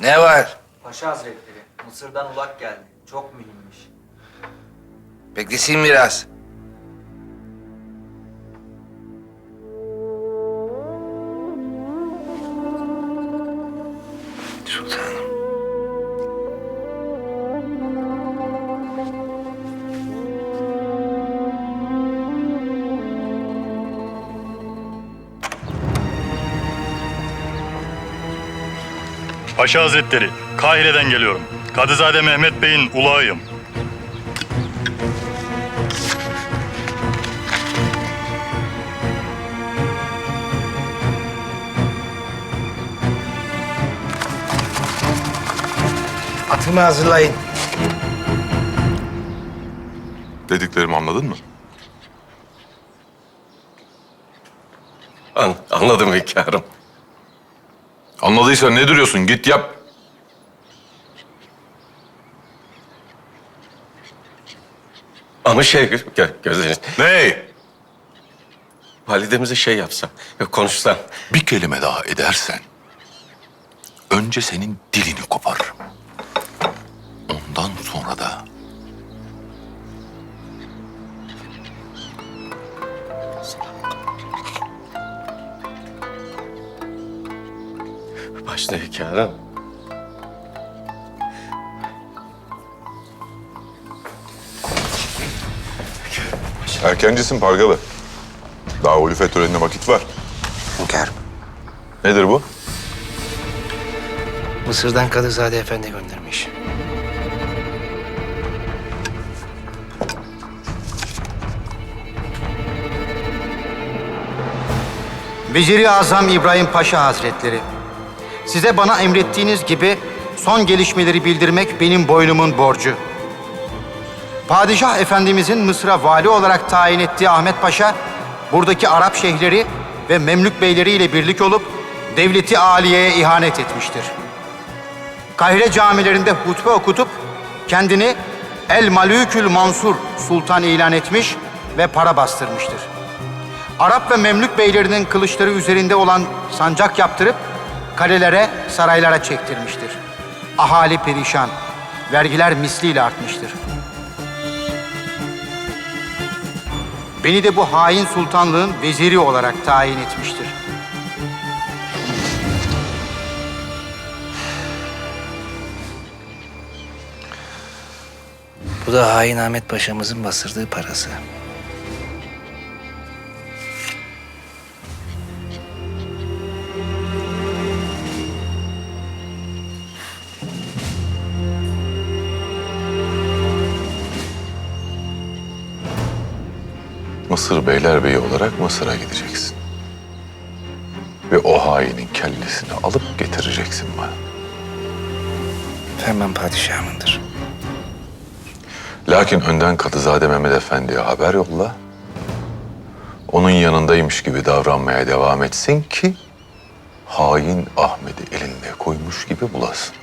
Ne var? Paşa Hazretleri, Mısır'dan ulak geldi. Çok mühimmiş. Beklesin biraz. Sultanım. Paşa Hazretleri, Kahire'den geliyorum. Kadızade Mehmet Bey'in ulağıyım. Atımı hazırlayın. Dediklerimi anladın mı? An anladım hünkârım. Anladıysan ne duruyorsun? Git yap. Ama şey gö gözlerin. Ney? Validemize şey yapsam, konuşsam. Bir kelime daha edersen önce senin dilini koparırım. Ondan sonra da Başta hünkârım. erkencisin Pargalı. Daha ulufet törenine vakit var. Hünkârım. Nedir bu? Mısır'dan Kadızade Efendi göndermiş. Veziri Azam İbrahim Paşa Hazretleri. Size bana emrettiğiniz gibi son gelişmeleri bildirmek benim boynumun borcu. Padişah Efendimizin Mısır'a vali olarak tayin ettiği Ahmet Paşa, buradaki Arap şeyhleri ve Memlük beyleriyle birlik olup devleti aliyeye ihanet etmiştir. Kahire camilerinde hutbe okutup kendini El Malükül Mansur Sultan ilan etmiş ve para bastırmıştır. Arap ve Memlük beylerinin kılıçları üzerinde olan sancak yaptırıp kalelere, saraylara çektirmiştir. Ahali perişan, vergiler misliyle artmıştır. Beni de bu hain sultanlığın veziri olarak tayin etmiştir. Bu da hain Ahmet Paşa'mızın bastırdığı parası. Mısır Beylerbeyi olarak Mısır'a gideceksin. Ve o hainin kellesini alıp getireceksin bana. Ferman padişahımındır. Lakin önden Kadızade Mehmet Efendi'ye haber yolla. Onun yanındaymış gibi davranmaya devam etsin ki hain Ahmet'i elinde koymuş gibi bulasın.